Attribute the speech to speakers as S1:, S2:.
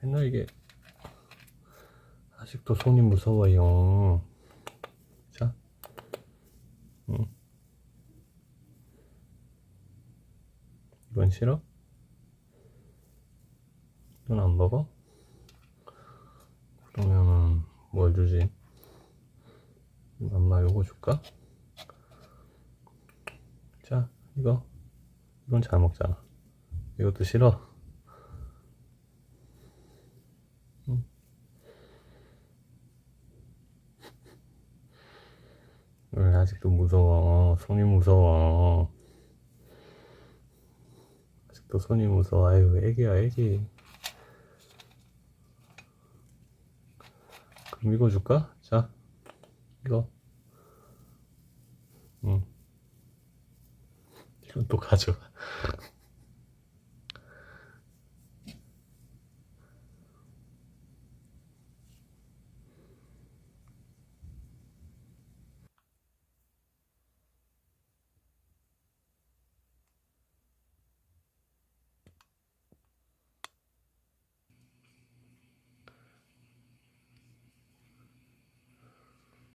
S1: 맨날 이게 아직도 손이 무서워요. 자, 응. 이건 싫어? 이건 안 먹어? 그러면은 뭘 주지? 엄마 요거 줄까? 자, 이거 이건 잘 먹잖아. 이것도 싫어? 응. 왜 아직도 무서워? 손이 무서워. 아직도 손이 무서워. 아유, 애기야, 애기. 그럼 이거 줄까? 자, 이거. 응. 이건 또 가져가.